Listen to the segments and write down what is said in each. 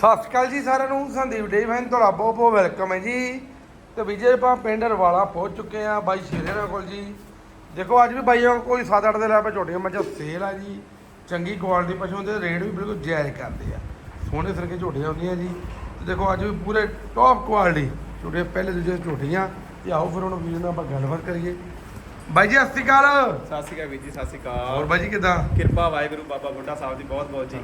ਸਤਿ ਸ਼੍ਰੀ ਅਕਾਲ ਜੀ ਸਾਰਿਆਂ ਨੂੰ। ਸੰਦੀਪ ਡੇ ਫੈਨ ਤੁਹਾਡਾ ਬਹੁਤ ਬਹੁਤ ਵੈਲਕਮ ਹੈ ਜੀ। ਤੇ ਵਿਜੇ ਆਪਾਂ ਪਿੰਡ ਰਵਾਲਾ ਪਹੁੰਚ ਚੁੱਕੇ ਆ ਬਾਈ ਸ਼ੇਰੇ ਕੋਲ ਜੀ। ਦੇਖੋ, ਅੱਜ ਵੀ ਬਾਈਆਂ ਕੋਈ 7-8 ਦੇ ਲੈ ਪੇ ਛੋਟੀਆਂ ਮੱਝਾਂ ਸੇਲ ਆ ਜੀ। ਚੰਗੀ ਕੁਆਲਿਟੀ ਪਸ਼ੂ ਦੇ ਰੇਟ ਵੀ ਬਿਲਕੁਲ ਜਾਇਜ਼ ਕਰਦੇ ਆ। ਸੋਹਣੇ ਸਰਕੇ ਝੋਟੀਆਂ ਹੁੰਦੀਆਂ ਜੀ। ਤੇ ਦੇਖੋ, ਅੱਜ ਵੀ ਪੂਰੇ ਟੌਪ ਕੁਆਲਿਟੀ ਝੋਟੀਆਂ, ਪਹਿਲੇ ਦੂਜੇ ਝੋਟੀਆਂ। ਤੇ ਆਓ ਫਿਰ ਹੁਣ ਵੀਰ ਨਾਲ ਆਪਾਂ ਗੱਲਬਾਤ ਕਰੀਏ। ਬਾਈ ਜੀ ਸਤਿ ਸ਼੍ਰੀ ਅਕਾਲ। ਸਤਿ ਸ਼੍ਰੀ ਅਕਾਲ ਵੀਰ ਜੀ ਸਤਿ ਸ਼੍ਰੀ ਹੋਰ ਅਕਾਲ ਬਾਈ ਜੀ ਕਿਦਾਂ? ਕਿਰਪਾ ਵਾਹਿਗੁਰੂ ਬਾਬਾ ਬੁੱਢਾ ਸਾਹਿਬ ਦੀ ਬਹੁਤ ਬਹੁਤ ਜੀ।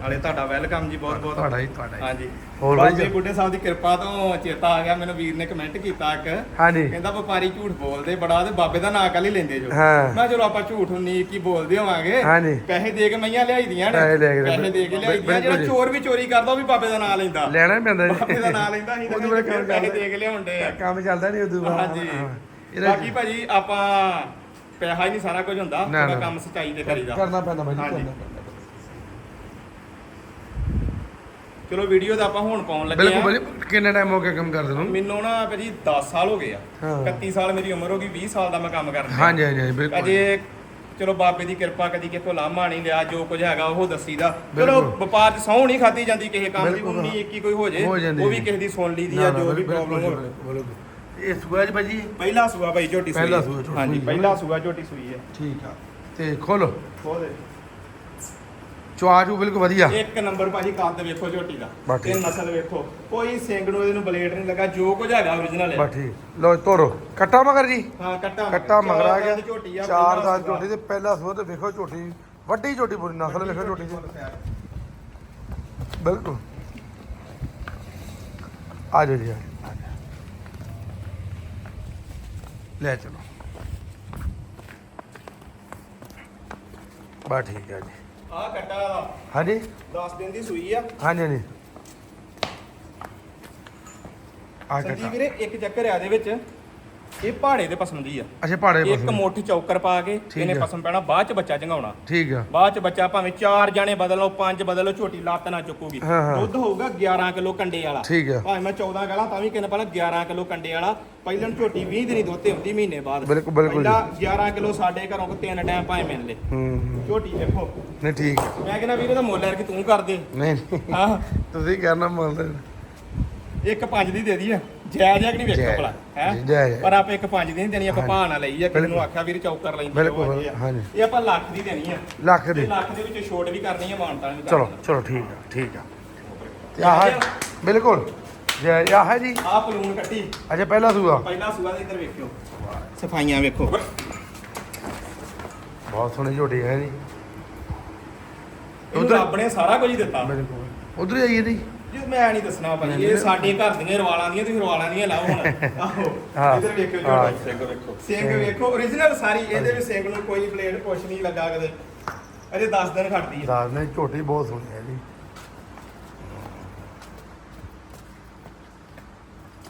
ਨਾਲੇ ਤੁਹਾਡਾ ਵੈਲਕਮ ਜੀ ਬਹੁਤ ਬਹੁਤ। ਤੁਹਾਡਾ ਹੀ ਤੁਹਾਡਾ ਹੀ ਹਾਂਜੀ। ਹੋਰ ਬਾਈ ਜੀ? ਬੁੱਢੇ ਸਾਹਿਬ ਦੀ ਕਿਰਪਾ ਤੋਂ ਚੇਤਾ ਆ ਗਿਆ ਮੈਨੂੰ ਵੀਰ ਨੇ ਕਮੈਂਟ ਕੀਤਾ ਇੱਕ। ਹਾਂਜੀ। ਕਹਿੰਦਾ ਵਪਾਰੀ ਝੂਠ ਬੋਲਦੇ ਬੜਾ ਤੇ ਬਾਬੇ ਦਾ ਨਾਂ ਕੱਲ ਹੀ ਲੈਂਦੇ ਜੋ। ਮੈਂ ਚਲੋ ਆਪਾਂ ਝੂਠ ਉਨੀ ਕੀ ਬੋਲਦੇ ਹੋਵਾਂਗੇ? ਹਾਂਜੀ। ਪੈਸੇ ਦੇ ਕੇ ਮਈਆਂ ਲਿਆਈ ਦੀਆਂ ਨੇ। ਪੈਸੇ ਦੇ ਕੇ- ਪੈਸੇ ਦੇ ਕੇ ਲਿਆਈ ਦੀਆਂ ਬਿਲਕੁਲ ਜਿਹੜਾ ਜੀ। ਚੋਰ ਵੀ ਚੋਰੀ ਕਰਦਾ ਉਹ ਵੀ ਬਾਬੇ ਦਾ ਨਾਂ ਲੈਂਦਾ। ਲੈਣਾ ਹੀ ਪੈਂਦਾ ਜੀ। ਬਾਬੇ ਦਾ ਨਾਂ ਲੈਂਦਾ ਸੀ ਕੰਮ ਪੈਸੇ। ਦੇ ਕੇ ਲਿਆਉਂਦੇ ਆ। ਕੰਮ ਚੱਲਦਾ ਨਹੀਂ ਉਦੋਂ ਹਾਂਜੀ। ਇਹਦਾ- ਬਾਕੀ ਭਾਜੀ ਆਪਾਂ ਪੈਸਾ ਹੀ ਨਹੀਂ ਸਾਰਾ ਕੁਝ ਹੁੰਦਾ ਨਾ, ਥੋੜਾ। ਕੰਮ ਸਚਾਈ ਤੇ ਕਰੀਦਾ ਕਰਨਾ ਪੈਂਦਾ ਬਾਈ ਜੀ ਹਾਂਜੀ। ਕਰਨਾ ਪੈਂਦਾ ਚਲੋ ਵੀਡੀਓ ਦਾ ਆਪਾਂ ਹੁਣ ਪਾਉਣ ਲੱਗੇ ਬਿਲਕੁਲ ਆ ਬਾਈ ਕਿੰਨਾ ਟਾਈਮ ਹੋ ਗਿਆ ਕੰਮ ਕਰਦੇ ਨੂੰ ਮੈਨੂੰ ਨਾ ਭਾਜੀ 10 ਸਾਲ ਹੋ ਗਏ ਆ ਹਾਂ। 31 ਸਾਲ ਮੇਰੀ ਉਮਰ ਹੋ ਗਈ 20 ਸਾਲ ਦਾ ਮੈਂ ਕੰਮ ਕਰਦਾ ਹਾਂਜੀ ਹਾਂਜੀ ਹਾਂਜੀ, ਬਿਲਕੁਲ ਅਜੇ ਚਲੋ ਬਾਬੇ ਦੀ ਕਿਰਪਾ ਕਦੀ ਕਿਥੋਂ ਲਾਮਾ ਨਹੀਂ ਲਿਆ ਜੋ ਕੁਝ ਹੈਗਾ ਉਹ ਦੱਸੀਦਾ ਚਲੋ ਬਿਲਕੁਲ। ਵਪਾਰ ਚ ਸੌ ਨਹੀਂ ਖਾਦੀ ਜਾਂਦੀ ਕਿਸੇ ਕੰਮ ਦੀ ਬਿਲਕੁਲ। 19 21 ਕੋਈ ਹੋ ਜੇ ਹੋ ਜਾਂਦੀ ਉਹ ਵੀ ਹੈ। ਕਿਸੇ ਦੀ ਸੁਣ ਲਈਦੀ ਨਾ, ਆ ਨਾ, ਜੋ ਵੀ ਬਿਲਕੁਲ, ਪ੍ਰੋਬਲਮ ਹੋਵੇ ਬਿਲਕੁਲ, ਬਿਲਕੁਲ। ਇਹ ਸੂਆ ਜੀ ਭਾਜੀ? ਪਹਿਲਾ ਸੂਆ ਭਾਈ ਝੋਟੀ ਸੂਈ ਪਹਿਲਾ ਹੈ। ਸੂਆ ਝੋਟੀ ਹਾਂਜੀ ਸੂਈ। ਪਹਿਲਾ ਸੂਆ ਝੋਟੀ ਸੂਈ ਹੈ। ਠੀਕ ਆ। ਤੇ ਖੋਲੋ। ਉਹਦੇ ਚੁਆਜੂ ਬਿਲਕੁਲ ਵਧੀਆ। ਇੱਕ ਨੰਬਰ ਭਾਜੀ ਕੱਦ ਵੇਖੋ ਝੋਟੀ ਦਾ। ਬਾਕੀ। ਤੇ ਨਸਲ ਵੇਖੋ। ਕੋਈ ਸਿੰਗ ਨੂੰ ਇਹਦੇ ਨੂੰ ਬਲੇਡ ਨਹੀਂ ਲੱਗਾ ਜੋ ਕੁਝ ਹੈਗਾ origignal ਹੈ। ਬਸ ਠੀਕ। ਲੋ ਤੋਰੋ ਕੱਟਾ ਮਗਰ ਜੀ। ਹਾਂ ਕੱਟਾ ਕੱਟਾ ਮਗਰ ਆ ਗਿਆ। ਚਾਰ ਦਾ। ਝੋਟੀ ਤੇ ਪਹਿਲਾ ਸੂਆ ਤੇ ਵੇਖੋ ਝੋਟੀ। ਵੱਡੀ ਝੋਟੀ ਪੂਰੀ ਨਸਲ ਵੇਖੋ ਝੋਟੀ ਦੀ ਬਿਲਕੁਲ। ਆ ਜਾਓ ਜੀ ਆ ਜਾਓ, ਆ ਜਾਓ। ਲੈ ਚਲੋ। ਬਾ ਠੀਕ ਹੈ ਜੀ। ਆ ਕੱਟਾ ਹਾਂਜੀ? 10 ਦਿਨ ਦੀ ਸੂਈ ਆ। ਹਾਂਜੀ ਹਾਂਜੀ। ਆ ਸੰਦੀਪ ਕੱਟਾ ਵੀਰੇ ਇੱਕ ਚੱਕਰ ਆ ਦੇ ਵਿੱਚ। ਇਹ ਪਹਾੜੇ ਦੇ ਪਸਮ ਦੀ ਆ। ਅੱਛਾ ਪਹਾੜੇ ਇੱਕ ਪਾਸੇ ਮੁੱਠ ਚੌਕਰ ਪਾ ਕੇ ਇਹਨੇ। ਪਸਮ ਪੈਣਾ ਬਾਅਦ ਚ ਬੱਚਾ ਚੰਗਾਉਣਾ। ਠੀਕ ਆ। ਬਾਅਦ ਚ ਬੱਚਾ ਭਾਵੇਂ ਚਾਰ ਜਾਣੇ ਬਦਲ ਲਓ ਪੰਜ ਬਦਲ ਲਓ ਝੋਟੀ ਲੱਤ ਨਾ ਚੁੱਕੂਗੀ। ਹਾਂ, ਹਾਂ। ਦੁੱਧ ਹੋਊਗਾ 11 ਕਿਲੋ ਕੰਡੇ ਵਾਲਾ। ਠੀਕ ਆ। ਭਾਵੇਂ ਮੈਂ 14 ਗਾਲਾਂ ਤਾਂ ਵੀ ਕਿੰਨਾ ਪਹਿਲਾਂ 11 ਕਿਲੋ ਕੰਡੇ ਵਾਲਾ। ਪਹਿਲਾਂ ਝੋਟੀ 20 ਦਿਨੀ ਦੁੱਧ ਤੇ ਹੁੰਦੀ ਮਹੀਨੇ ਬਾਅਦ। ਬਿਲਕੁਲ, ਬਿਲਕੁਲ ਜੀ। ਪਹਿਲਾਂ 11 ਕਿਲੋ ਸਾਡੇ ਘਰੋਂ ਕੋ ਤਿੰਨ ਟਾਈਮ ਭਾਵੇਂ ਮਿਲ ਲੇ। ਹੂੰ ਹੂੰ। ਝੋਟੀ ਦੇਖੋ। ਨਹੀਂ ਠੀਕ ਆ। ਮੈਂ ਕਹਿੰਦਾ ਵੀਰੇ ਦਾ ਮੁੱਲ ਹੈ ਕਿ ਤੂੰ ਕਰ ਦੇ ਨਹੀਂ ਨਹੀਂ। ਹਾਂ। ਤੁਸੀਂ ਕਰਨਾ ਮੰਨਦੇ ਇੱਕ ਪੰਜ ਦੀ ਦੇ ਦੀ ਆ ਜਾਇਜ਼ ਹੈ ਕਿ ਨਹੀਂ ਵੇਖੋ। ਭਲਾ ਹੈ। ਪਰ ਆਪਾਂ ਇੱਕ ਪੰਜ ਦੀ ਨਹੀਂ ਦੇਣੀ ਆਪਾਂ ਨਾਲ ਲਈ ਆ ਕਿਸੇ ਨੂੰ। ਆਖਿਆ ਵੀਰ ਚੌਕ ਕਰ ਲੈਂਦੀ ਬਿਲਕੁਲ। ਹਾਂਜੀ। ਇਹ ਆਪਾਂ ਲੱਖ ਦੀ ਦੇਣੀ ਆ। ਲੱਖ ਦੀ। ਲੱਖ ਦੇ ਵਿੱਚ ਛੋਟ ਵੀ ਕਰਨੀ ਆ ਮਾਨਤਾ ਵੀ ਚਲੋ ਚਲੋ ਠੀਕ ਆ ਠੀਕ ਆ। ਤੇ ਆਹ ਬਿਲਕੁਲ। ਜੈ ਆਹ ਹੈ ਜੀ। ਆ ਪਲੂਨ ਕੱਟੀ। ਅੱਛਾ ਪਹਿਲਾ ਸੂਆ। ਪਹਿਲਾ ਸੂਆ ਦੇ ਇੱਧਰ ਵੇਖਿਓ। ਸਫਾਈਆਂ ਵੇਖੋ। ਬਹੁਤ ਸੋਹਣੀ ਝੋਟੀ ਹੈ ਜੀ। ਉੱਧਰ- ਨੇ ਸਾਰਾ ਕੁਝ ਹੀ ਦਿੱਤਾ। ਬਿਲਕੁਲ। ਉਧਰ ਜਾਈਏ ਜੀ। ਜੀ ਮੈਂ ਨਹੀਂ ਦੱਸਣਾ ਭਾਜੀ ਇਹ ਸਾਡੇ ਘਰ ਦੀਆਂ ਰਵਾਲਾਂ ਦੀਆਂ ਤੁਸੀਂ ਰਵਾਲਾਂ ਦੀਆਂ ਲਾਓ ਹੁਣ। ਆਹੋ ਹਾਂ। ਇੱਧਰ ਵੇਖਿਓ ਹਾਂ। ਝੋਟੀ ਸਿੰਘ ਵੇਖੋ ਸਿੰਘ ਵੇਖੋ origignal ਸਾਰੀ ਇਹਦੇ ਵੀ ਸਿੰਘ ਨੂੰ ਕੋਈ ਬਲੇਡ ਕੁਛ ਨਹੀਂ ਲੱਗਾ ਕਦੇ। ਅਜੇ 10 ਦਿਨ ਖੜਦੀ ਹੈ ਦਾਦ ਨੇ ਝੋਟੀ ਬਹੁਤ ਸੋਹਣੀ ਹੈ ਜੀ।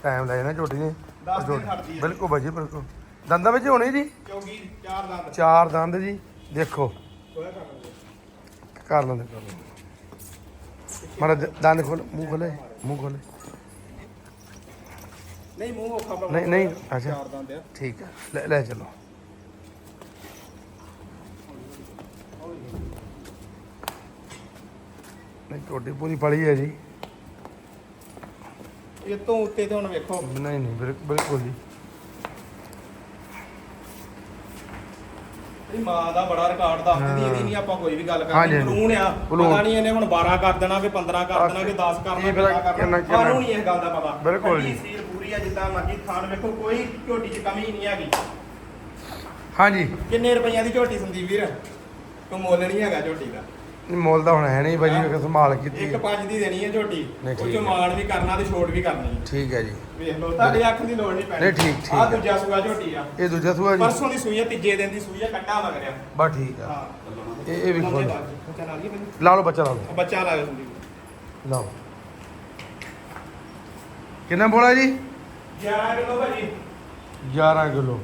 ਟਾਈਮ ਲਾਇਆ ਨਾ ਝੋਟੀ ਨੇ। ਦਸ ਦਿਨ ਝੋਟੀ- ਖੜਦੀ ਹੈ। ਬਿਲਕੁਲ ਬਾਜੀ ਬਿਲਕੁਲ। ਦੰਦਾਂ ਵਿੱਚ ਹੋਣੀ ਜੀ? ਚਾਰ ਦੰਦ। ਚਾਰ ਦੰਦ ਜੀ। ਦੇਖੋ। ਹੋਇਆ ਕਰ ਲਓ। ਕਰ ਲੈਂਦੇ ਕਰ ਲੈਂਦੇ। ਮਾਰਾ ਦੰਦ ਖੋਲ ਮੂੰਹ ਖੋਲੇ ਮੂੰਹ ਖੋਲੇ ਨਹੀਂ ਮੂੰਹ ਔਖਾ ਬਣਾਉਣਾ ਨਹੀਂ ਨਹੀਂ ਅੱਛਾ। ਚਾਰ ਦੰਦ ਆ। ਠੀਕ ਹੈ ਲੈ ਲੈ ਚਲੋ। ਨਹੀਂ ਝੋਟੀ ਪੂਰੀ ਪੜੀ ਹੈ ਜੀ। ਇਹ ਤੋਂ ਉੱਤੇ ਤੇ ਹੁਣ ਵੇਖੋ। ਨਹੀਂ ਨਹੀਂ ਬਿਲਕੁਲ ਬਿਲਕੁਲ ਜੀ। ਇਹ ਮਾਂ ਦਾ ਬੜਾ ਰਿਕਾਰਡ ਦੱਸ ਦਿੰਦੀ ਇਹਦੀ ਨਹੀਂ ਆਪਾਂ ਕੋਈ ਵੀ ਗੱਲ ਹਾਂਜੀ, ਕਰਨੀ ਹਾਂਜੀ। ਬਲੂਨ ਆ ਬਲੂਨ। ਪਤਾ ਨਹੀਂ ਇਹਨੇ ਹੁਣ 12 ਕਰ ਦੇਣਾ ਕਿ 15 ਕਰ ਦੇਣਾ ਕਿ 10 ਕਰਨਾ ਕੀ ਕਿ ਪਤਾ 10 ਕਰਨਾ ਕਿੰਨਾ- ਕਿੰਨਾ। ਸਾਨੂੰ ਨਹੀਂ ਇਹ ਗੱਲ ਦਾ ਪਤਾ ਬਿਲਕੁਲ ਕੱਲੀ ਜੀ। ਸੀਲ ਪੂਰੀ ਆ ਜਿੱਦਾਂ ਮਰਜ਼ੀ ਖਾਣ ਵੇਖੋ ਕੋਈ ਝੋਟੀ 'ਚ ਕਮੀ ਨਹੀਂ ਹੈਗੀ ਹਾਂਜੀ ਕਿੰਨੇ ਰੁਪਈਆਂ ਦੀ ਝੋਟੀ ਸੰਦੀਪ ਵੀਰ ਕੋਈ ਮੁੱਲ ਨਹੀਂ ਹੈਗਾ ਝੋਟੀ ਦਾ ਮੁੱਲ ਤਾਂ ਹੁਣ ਹੈ ਨਹੀਂ ਭਾਜੀ ਵੇਖ ਸੰਭਾਲ ਕੀਤੀ ਇੱਕ ਪੰਜ ਦੀ ਦੇਣੀ ਹੈ ਝੋਟੀ। ਨਹੀਂ, ਉਹ ਚੋਂ ਹੈ। ਮਾਣ ਵੀ ਕਰਨਾ ਤੇ ਛੋਟ ਵੀ ਕਰਨੀ ਹੈ ਠੀਕ ਹੈ ਜੀ। ਵੇਖ ਲਓ ਤੁਹਾਡੇ ਅੱਖ ਦੀ ਲੋੜ ਨਹੀਂ ਪੈਣੀ। ਨਹੀਂ, ਠੀਕ- ਠੀਕ ਆ। ਹੈ। ਦੂਜਾ ਸੂਆ ਝੋਟੀ ਆ। ਇਹ ਦੂਜਾ ਸੂਆ ਜੀ। ਪਰਸੋਂ ਦੀ ਸੂਈ ਆ ਤੀਜੇ ਦਿਨ ਦੀ ਸੂਈ ਆ ਕੱਟਾ ਮਗਰਿਆ ਬਸ ਠੀਕ ਆ। ਹਾਂ। ਇਹ ਇਹ ਵੀ ਖੋਲ ਬੱਚਾ ਨਾਲ ਹੀ ਮੈਨੂੰ। ਲਾ ਲਓ ਬੱਚਾ ਲਾ ਲਓ। ਬੱਚਾ ਲਓ। ਕਿੰਨਾ ਬੋਲਾ ਜੀ? 11 ਕਿਲੋ ਭਾਜੀ। 11 ਕਿਲੋ।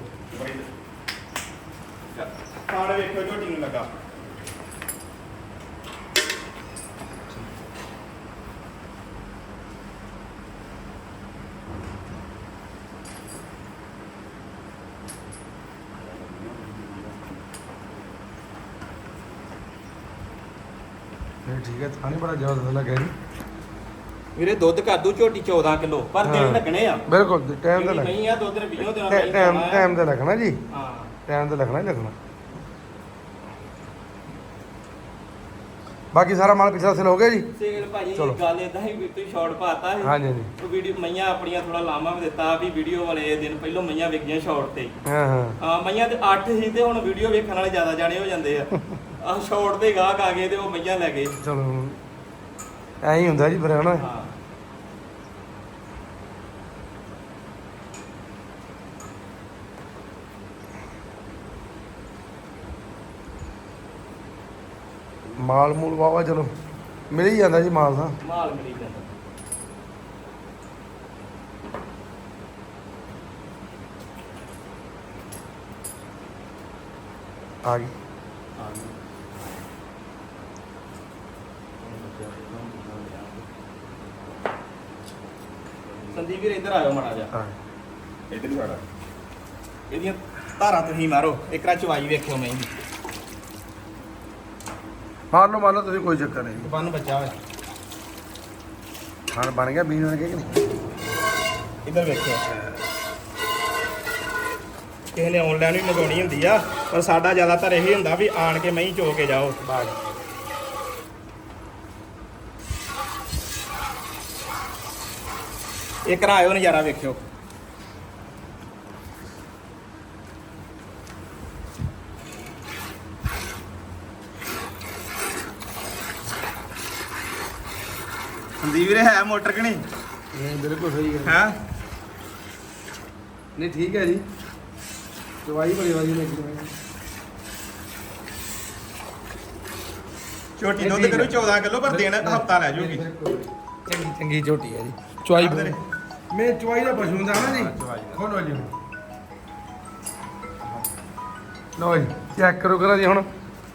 ਖਾਣ ਵੇਖੋ ਝੋਟੀ ਨੂੰ ਲੱਗਾ। ਨਹੀਂ ਠੀਕ ਹੈ ਥਾਣੀ ਬੜਾ ਜ਼ਬਰਦਸਤ ਲੱਗਾ ਜੀ। ਵੀਰੇ ਦੁੱਧ ਕਰ ਦੂ ਝੋਟੀ 14 ਕਿਲੋ ਪਰ ਹਾਂ। ਦਿਨ ਲੱਗਣੇ ਆ। ਬਿਲਕੁਲ ਟਾਈਮ ਤੇ ਜਿਹੜੀ ਲੱਗ ਨਹੀਂ ਆ ਦੁੱਧ ਨੇ 20 ਦਿਨਾਂ ਨਹੀਂ ਟਾਈਮ ਖਾਣਾ। ਆ। ਟਾਈਮ ਤੇ ਲੱਗਣਾ ਜੀ। ਹਾਂ। ਟਾਈਮ ਤੇ ਲੱਗਣਾ ਹੀ ਲੱਗਣਾ। ਬਾਕੀ ਸਾਰਾ ਮਾਲ ਪਿਛਲਾ ਸੇਲ ਹੋ ਗਿਆ ਜੀ। ਸੇਲ ਭਾਜੀ ਚਲੋ। ਗੱਲ ਇਦਾਂ ਹੀ ਵੀ ਤੁਸੀਂ ਸ਼ਾਰਟ ਪਾਤਾ ਸੀ। ਹਾਂਜੀ ਹਾਂਜੀ। ਉਹ ਵੀਡੀਓ ਮਈਆਂ ਆਪਣੀਆਂ ਥੋੜਾ ਲਾਮਾ ਵੀ ਦਿੱਤਾ ਵੀ ਵੀਡੀਓ ਵਾਲੇ ਦਿਨ ਪਹਿਲੋਂ ਮਈਆਂ ਵਿਕੀਆਂ ਸ਼ਾਰਟ ਤੇ। ਹਾਂ ਹਾਂ। ਹਾਂ ਮਈਆਂ ਤੇ 8 ਸੀ ਤੇ ਹੁਣ ਵੀਡੀਓ ਵੇਖਣ ਵਾਲੇ ਜ਼ਿਆਦਾ ਜਾਣੇ ਹੋ ਜਾਂਦੇ ਆ। ਆ ਸ਼ਾਰਟ ਤੇ ਗਾਹਕ ਆ ਗਏ ਤੇ ਉਹ ਮਈਆਂ ਲੈ ਗਏ। ਚਲੋ। ਐਂ ਹੀ ਹੁੰਦਾ ਜੀ ਫਿਰ ਹਨਾ? ਹਾਂ। ਮਾਲ ਮੂਲ ਵਾਵਾ ਚਲੋ ਮਿਲ ਹੀ ਜਾਂਦਾ ਜੀ ਮਾਲ ਤਾਂ। ਮਾਲ ਮਿਲੀ ਜਾਂਦਾ। ਆ ਗਈ ਹਾਂ ਸੰਦੀਪ ਵੀਰ ਇੱਧਰ ਆਇਓ ਮਾੜਾ ਜਿਹਾ। ਗਈ। ਇੱਧਰ ਹੀ ਸਾਡਾ ਇਹਦੀਆਂ ਧਾਰਾਂ ਤੁਸੀਂ ਮਾਰੋ। ਇੱਕ ਰਾ ਚਵਾਈ ਵੇਖਿਓ ਮੈਂ ਮਾਰ ਲਓ ਮਾਰ ਲਓ ਤੁਸੀਂ ਕੋਈ ਚੱਕਰ ਨਹੀਂ। ਬੰਨ ਬੱਚਾ ਹੋਇਆ ਖਾਣ ਬਣ ਗਿਆ ਬੀਜ ਬਣ ਗਿਆ ਕਿ ਨਹੀਂ? ਇੱਧਰ ਵੇਖਿਓ। ਕਿਸੇ ਨੇ ਆਨਲਾਈਨ ਵੀ ਮੰਗਾਉਣੀ ਹੁੰਦੀ ਆ ਪਰ ਸਾਡਾ ਜ਼ਿਆਦਾਤਰ ਇਹ ਹੁੰਦਾ ਵੀ ਆਣ ਕੇ ਮਹੀਂ ਚੋ ਕੇ ਜਾਓ ਬਾਜ ਇੱਕ ਰਾ ਆਇਓ ਨਜ਼ਾਰਾ ਵੇਖਿਓ। ਸੰਦੀਪ ਵੀਰੇ ਹੈ ਮੋਟਰ ਕਿ ਨਹੀਂ? ਨਹੀਂ ਬਿਲਕੁਲ ਸਹੀ ਹੈ। ਹੈ? ਨਹੀਂ ਠੀਕ ਹੈ ਜੀ। ਦਵਾਈ ਬੜੀ ਲੈ ਕੇ ਛੋਟੀ ਇਹ ਦੁੱਧ ਕਰੂ ਹੈ। 14 ਕਿਲੋ ਪਰ ਦਿਨ ਹਫਤਾ ਲੈ ਜੂਗੀ। ਚੰਗੀ ਚੰਗੀ ਝੋਟੀ ਹੈ ਜੀ। ਚੁਆਈ। ਮੈਂ ਚੁਆਈ ਦਾ ਪਸ਼ੂ ਹੁੰਦਾ ਨਾ ਜੀ ਹਾਂ, ਚੁਆਈ ਦਾ। ਖੋਲੋ ਜੀ ਲਓ ਜੀ ਚੈੱਕ ਕਰੋ ਕਰਾ ਜੀ ਹੁਣ।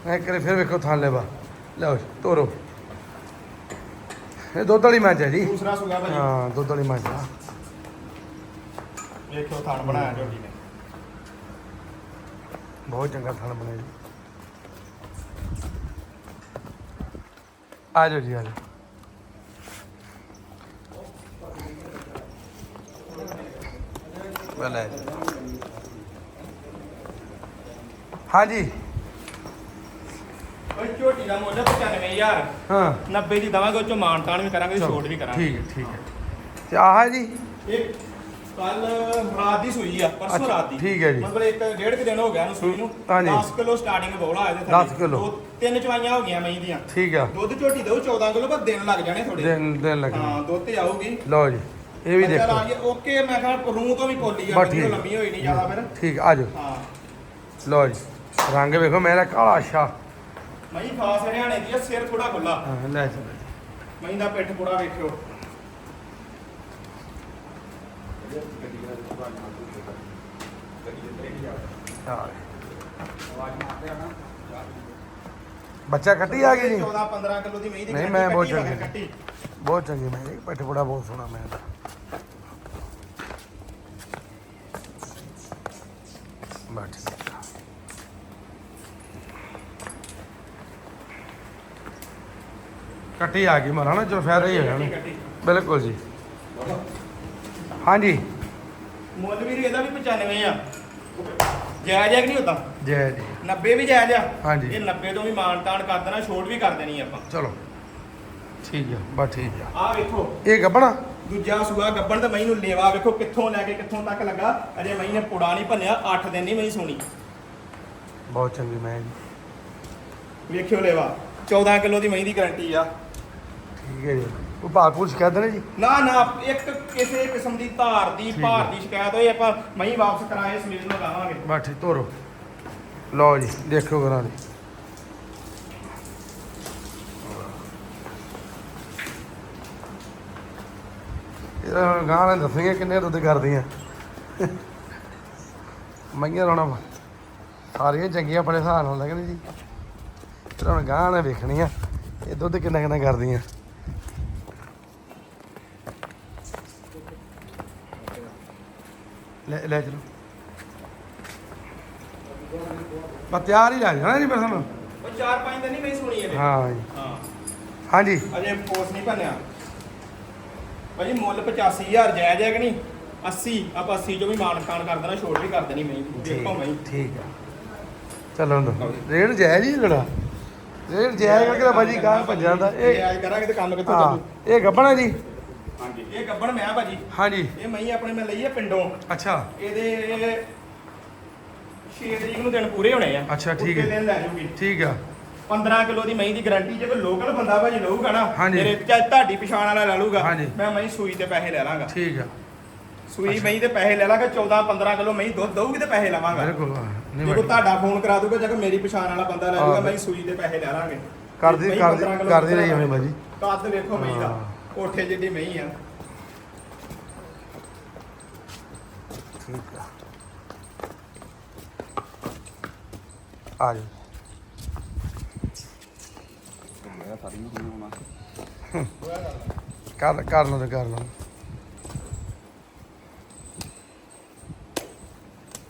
ਐ ਕਰੇ ਫਿਰ ਵੇਖੋ ਥਾਂ ਲੈਵਾ ਲਓ ਜੀ ਤੋਰੋ। ਇਹ ਦੁੱਧ ਵਾਲੀ ਮੱਝ ਹੈ ਜੀ। ਦੂਸਰਾ ਸੁਗਾ ਭਾਜੀ। ਹਾਂ ਦੁੱਧ ਵਾਲੀ ਮੱਝ ਆ। ਵੇਖਿਓ ਥਣ ਬਣਾਇਆ ਝੋਟੀ ਨੇ। ਬਹੁਤ ਚੰਗਾ ਥਣ ਬਣਿਆ ਜੀ। ਆ ਜਾਓ ਜੀ ਆ ਜਾਓ। ਬਲੇ ਹਾਂਜੀ। ਓਏ ਝੋਟੀ ਦਾ ਮੁੱਲ 95000 ਹਾਂ। 90 ਦੀ ਦਵਾਂਗੇ ਉਹ ਚੋਂ ਮਾਨ ਤਾਨ ਵੀ ਕਰਾਂਗੇ ਛੋਟ ਵੀ ਕਰਾਂਗੇ। ਠੀਕ ਹੈ ਠੀਕ ਹੈ। ਤੇ ਆਹ ਹੈ ਜੀ? ਇਹ ਕੱਲ ਰਾਤ ਦੀ ਸੂਈ ਆ ਪਰਸੋਂ ਅੱਛਾ, ਰਾਤ ਦੀ। ਠੀਕ ਹੈ ਜੀ। ਮਤਲਬ ਇੱਕ ਡੇਢ ਕੁ ਦਿਨ ਹੋ ਗਿਆ ਨੂੰ ਸੂਈ ਨੂੰ। ਹਾਂਜੀ। 10 ਕਿਲੋ ਸਟਾਰਟਿੰਗ ਬੋਲਾ ਇਹਦੇ 10 ਕਿੱਲੋ। ਦੋ- ਤਿੰਨ ਚਵਾਈਆਂ ਹੋ ਗਈਆਂ ਮਹੀਂ ਦੀਆਂ। ਠੀਕ ਆ। ਦੁੱਧ ਝੋਟੀ ਦਊ 14 ਕਿਲੋ ਪਰ ਦਿਨ ਲੱਗ ਜਾਣੇ ਥੋੜੇ ਦਿਨ ਦਿਨ ਲੱਗਣਾ ਹਾਂ ਦੁੱਧ ਤੇ ਆਊਗੀ। ਲਓ ਜੀ। ਇਹ ਵੀ ਦੇਖੋ। ਆ ਗਈ ਓਕੇ ਮੈਂ ਕਿਹਾ ਰੂਹ ਤੋਂ ਵੀ ਪੋਲੀ ਆ ਬਸ ਠੀਕ। ਲੰਮੀ ਹੋਈ ਨਹੀਂ ਜ਼ਿਆਦਾ ਫਿਰ। ਠੀਕ ਆ ਜਾਓ। ਹਾਂ। ਲਓ ਜੀ ਰੰਗ ਵੇਖੋ ਮੇਰਾ ਕਾਲਾ ਅੱਛਾ ਮਹੀਂ ਖਾਸ ਹਰਿਆਣੇ ਦੀ ਆ ਸਿਰ ਥੋੜਾ ਖੁੱਲਾ ਹਾਂ ਲੈ ਚਲੋ ਮਹੀਂ ਦਾ ਪਿੱਠ ਪੂੜਾ ਵੇਖਿਓ। ਆ ਬੱਚਾ ਕੱਟੀ ਆ ਗਈ ਜੀ? 14 15 ਕਿਲੋ ਦੀ ਮਹੀਂ ਦੀ ਨਹੀਂ, ਮੈਂ ਬਹੁਤ ਚੰਗੀ। ਬਹੁਤ ਚੰਗੀ ਮੈਂ ਜੀ ਪੱਠ ਬੜਾ ਬਹੁਤ ਸੋਹਣਾ ਮੈਂ ਦਾ ਬਸ ਠੀਕ ਆ। ਕੱਟੀ ਆ ਗਈ ਮਾਰਾ ਨਾ ਚਲੋ ਫਾਇਦਾ ਹੀ ਹੋਇਆ ਨਾ। ਬਿਲਕੁਲ ਜੀ। ਹਾਂਜੀ। ਮੁੱਲ ਵੀ ਇਹਦਾ ਵੀ 95 ਆ। ਜਾਇਜ਼ ਹੈ ਕਿ ਨਹੀਂ ਹੁੰਦਾ ਜੈ ਜੀ 90 ਵੀ ਜਾਇਜ਼ ਆ। ਹਾਂਜੀ। ਇਹ 90 ਤੋਂ ਵੀ ਮਾਨ ਤਾਨ ਕਰ ਦੇਣਾ ਛੋਟ ਵੀ ਕਰ ਦੇਣੀ ਆਪਾਂ। ਚਲੋ। ਠੀਕ ਆ ਬਸ ਠੀਕ ਆ। ਆਹ ਵੇਖੋ। ਇਹ ਗੱਬਣਾ? ਦੂਜਾ ਸੂਆ ਗੱਬਣ ਤੇ ਮਹੀਂ ਨੂੰ ਲੇਵਾ ਵੇਖੋ ਕਿੱਥੋਂ ਲੈ ਕੇ ਕਿੱਥੋਂ ਤੱਕ ਲੱਗਾ। ਅਜੇ ਮਹੀਂ ਨੇ ਪੁੜਾ ਨਹੀਂ ਭੰਨਿਆ 8 ਦਿਨ ਨਹੀਂ ਮਹੀਂ ਸੋਣੀ। ਬਹੁਤ ਚੰਗੀ ਮੈਂ ਜੀ। ਵੇਖਿਓ ਲੇਵਾ। 14 ਕਿਲੋ ਦੀ ਮਹੀਂ ਦੀ ਗਾਰੰਟੀ ਆ। ਠੀਕ ਹੈ ਜੀ। ਉਹ ਭਾਗਪੁਰ ਸ਼ਿਕਾਇਤ ਨੇ ਜੀ? ਨਾ ਨਾ ਇੱਕ ਕਿਸੇ ਕਿਸਮ ਦੀ ਧਾਰ ਦੀ ਠੀਕ ਭਾਰ ਹੈ। ਦੀ ਸ਼ਿਕਾਇਤ ਹੋਈ ਆਪਾਂ ਮਹੀਂ ਵਾਪਸ ਕਰਾਏ ਲਾਵਾਂਗੇ। ਬਸ ਠੀਕ ਤੋਰੋ ਲਓ ਜੀ ਦੇਖੋ ਕਰਾਂ ਦੀ। ਇਹਦਾ ਹੁਣ ਗਾਂ ਨੇ ਦੱਸਣਗੇ ਕਿੰਨੇ ਦੁੱਧ ਕਰਦੀਆਂ। ਮਈਆਂ ਰੋਣਾ ਸਾਰੀਆਂ ਚੰਗੀਆਂ ਬੜੇ ਹਿਸਾਬ ਨਾਲ ਲੱਗਣੀ ਜੀ। ਫਿਰ ਹੁਣ ਗਾਂ ਨੇ ਵੇਖਣੀਆਂ ਇਹ ਦੁੱਧ ਕਿੰਨਾ ਕਿੰਨਾ ਕਰਦੀਆਂ। ਲੈ ਲੈ ਚਲੋ। ਬਸ ਤਿਆਰ ਹੀ ਲੱਗ ਜਾਣਾ ਜੀ ਬਸ ਹੁਣ ਉਹ 4-5 ਦਿਨ ਨਹੀਂ ਮਹੀਂ ਸੋਣੀ ਇਹਦੇ ਹਾਂ ਜੀ। ਹਾਂ। ਹਾਂਜੀ। ਅਜੇ ਪੋਸ ਨਹੀਂ ਭੰਨਿਆ। ਭਾਜੀ ਮੁੱਲ 85000 ਜਾਇਜ਼ ਹੈ ਕਿ ਨਹੀਂ? 80 ਆਪਾਂ 80 ਚੋਂ ਵੀ ਮਾਨ ਖਾਨ ਕਰ ਦੇਣਾ ਛੋਟ ਵੀ ਕਰ ਦੇਣੀ ਮੈਂ ਦੇਖੋ ਮੈਂ ਠੀਕ ਆ। ਚਲੋ ਲੋ ਰੇਟ ਜਾਇਜ਼ ਹੀ ਲੜਾ। ਰੇਟ ਜਾਇਜ਼ ਕਰਕੇ ਤਾਂ ਬਾਜੀ ਗਾਂ ਭੱਜ ਜਾਂਦਾ। ਇਹ ਜਾਇਜ਼ ਕਰਾਂਗੇ ਤੇ ਕੰਮ ਕਿੱਥੋਂ ਹਾਂ। ਚੱਲੂ? ਇਹ ਗੱਬਣਾ ਜੀ। ਹਾਂਜੀ। ਇਹ ਗੱਬਣ ਮੈਂ ਭਾਜੀ। ਹਾਂਜੀ। ਇਹ ਮੈਂ ਆਪਣੇ ਮੈਂ ਲਈ ਹੈ ਪਿੰਡੋਂ। ਅੱਛਾ। ਇਹਦੇ 6 ਤਰੀਕ ਨੂੰ ਦਿਨ ਪੂਰੇ ਹੋਣੇ ਆ। ਅੱਛਾ, ਠੀਕ ਉੱਤੇ ਹੈ। ਦਿਨ ਲੈ ਜੂਗੀ। ਠੀਕ ਆ। 15 ਕਿਲੋ ਦੀ ਮਹੀਂ ਦੀ ਗਾਰੰਟੀ ਜੇ ਕੋਈ ਲੋਕਲ ਬੰਦਾ ਭਾਜੀ ਲਊਗਾ ਨਾ ਹਾਂਜੀ। ਮੇਰੇ ਚਾਹੇ ਤੁਹਾਡੀ ਪਛਾਣ ਵਾਲਾ ਲੈ ਲਊਗਾ। ਹਾਂਜੀ। ਮੈਂ ਮਹੀਂ ਸੂਈ ਤੇ ਪੈਸੇ ਲੈ ਲਾਂਗਾ। ਠੀਕ ਆ। ਸੂਈ ਮਹੀਂ ਦੇ ਪੈਸੇ ਲੈ ਲਾਂਗਾ 14 15 ਕਿਲੋ ਮਹੀਂ ਦੁੱਧ ਦਊਗੀ ਤੇ ਪੈਸੇ ਲਵਾਂਗਾ। ਬਿਲਕੁਲ ਹਾਂ, ਨਹੀਂ ਜੇ ਕੋਈ ਤੁਹਾਡਾ ਫੋਨ ਕਰਾ ਦੂਗਾ ਜਾਂ ਕੋਈ ਮੇਰੀ ਪਛਾਣ ਵਾਲਾ ਬੰਦਾ ਲੈ ਹਾਂ। ਲਊਗਾ ਮਹੀਂ ਸੂਈ ਦੇ ਪੈਸੇ ਲੈ ਲਾਂਗੇ। ਕਰਦੀ ਕਰਦੀ 15 ਕਿਲੋ ਕਰਦੀ ਰਹੀ ਹੋਣੀ ਬਾਜੀ ਕੱਦ ਵੇਖੋ ਮਹੀਂ ਦਾ। ਹਾਂ। ਕੋਠੇ ਜਿੱਡੀ ਮਹੀਂ ਆ। ਠੀਕ ਆ। ਆ ਜਾ ਕਰ ਕਰ ਲਓ ਤੇ ਕਰ ਲਓ।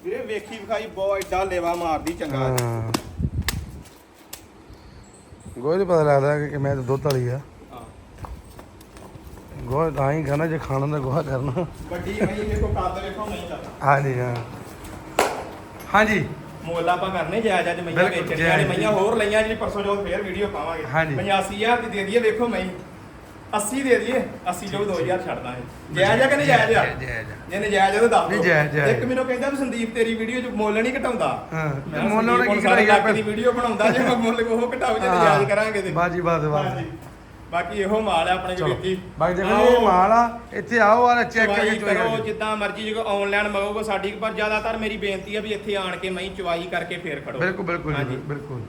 ਵੀਰੇ ਵੇਖੀ ਵਿਖਾਈ ਬਹੁਤ ਏਡਾ ਲੇਵਾ ਮਾਰਦੀ ਚੰਗਾ। ਹਾਂ। ਗੋਹੇ ਦਾ ਪਤਾ ਲੱਗਦਾ ਕਿ ਮੈਂ ਤਾਂ ਦੁੱਧ ਵਾਲੀ ਆ। ਗੋਹਾ ਤਾਂ ਹੀ ਖਾਣਾ ਜੇ ਖਾਣਾ ਦਾ ਗੋਹਾ ਕਰਨਾ। ਵੱਡੀ ਮਹੀਂ ਵੇਖੋ ਕੱਦ ਵੇਖੋ ਮਹੀਂ ਦਾ ਹਾਂਜੀ ਹਾਂ। ਹਾਂਜੀ। ਮੁੱਲ ਆਪਾਂ ਕਰਨੇ ਜਾਇਜ਼ ਅੱਜ ਮਈਆਂ ਬਿਲਕੁਲ, ਵੇਚਣੀਆਂ ਨੇ ਜਾਇਜ਼। ਮਈਆਂ ਹੋਰ ਲਈਆਂ ਜਿਹੜੀ ਪਰਸੋਂ ਜੋ ਫੇਰ ਵੀਡੀਓ ਪਾਵਾਂਗੇ। ਹਾਂਜੀ। 85000 ਦੀ ਦੇ ਦਈਏ ਵੇਖੋ ਮਈ। 80 ਦੇ ਦਈਏ 80 ਚੋਂ 2000 ਛੱਡ ਦਾਂਗੇ। ਜਾਇਜ਼ ਆ ਕਿ ਨਹੀਂ ਜਾਇਜ਼ ਆ? ਜਾਇਜ਼ ਆ। ਜੇ ਨਜਾਇਜ਼ ਆ ਤਾਂ ਦੱਸ ਨਹੀਂ, ਦਿਓ। ਜਾਇਜ਼, ਜਾਇਜ਼। ਇੱਕ ਮੈਨੂੰ ਕਹਿੰਦਾ ਵੀ ਸੰਦੀਪ ਤੇਰੀ ਵੀਡੀਓ 'ਚ ਮੁੱਲ ਨਹੀਂ ਘਟਾਉਂਦਾ। ਹਾਂ ਤੇ ਮੁੱਲ ਉਹਨੇ ਕੀ ਕਰਾਇਆ ਦੀ ਵੀਡੀਓ ਬਣਾਉਂਦਾ ਜੇ ਮੈਂ ਮੁੱਲ ਉਹ ਘਟਾਉ ਜੇ ਨਜਾਇਜ਼ ਕਰਾਂਗੇ ਤੇ। ਬਾਜੀ ਬਾਤ। ਹਾਂਜੀ। ਬਾਕੀ ਇਹੋ ਮਾਲ ਹੈ ਆਪਣੇ ਚਲੋ। ਜੀ। ਬਾਕੀ ਦੇਖੋ ਜੀ ਇਹ ਮਾਲ ਆ ਇੱਥੇ ਆਓ ਆ ਚੈੱਕ ਕਰਕੇ ਚੋਈ ਕਰੋ ਜਿੱਦਾਂ ਮਰਜ਼ੀ ਜੇ ਆਨਲਾਈਨ ਮੰਗੋਗੇ ਸਾਡੀ ਪਰ ਜ਼ਿਆਦਾਤਰ ਮੇਰੀ ਬੇਨਤੀ ਹੈ ਵੀ ਇੱਥੇ ਆਣ ਕੇ ਮੈਂ ਚਵਾਈ ਕਰਕੇ ਫੇਰ ਖੜੋ। ਬਿਲਕੁਲ ਬਿਲਕੁਲ ਜੀ, ਹਾਂਜੀ। ਬਿਲਕੁਲ।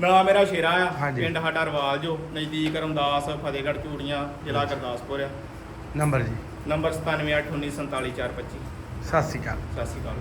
ਨਾ ਮੇਰਾ ਸ਼ੇਰਾ ਆ। ਪਿੰਡ ਸਾਡਾ ਰਵਾਲ ਜੋ ਨਜ਼ਦੀਕ ਰਮਦਾਸ ਫਤਿਹਗੜ੍ਹ ਚੂੜੀਆਂ ਜ਼ਿਲ੍ਹਾ ਗੁਰਦਾਸਪੁਰ ਆ। ਨੰਬਰ ਜੀ। ਨੰਬਰ 9781947425 ਸਤਿ ਸ਼੍ਰੀ ਅਕਾਲ। ਸਤਿ ਸ਼੍ਰੀ ਅਕਾਲ।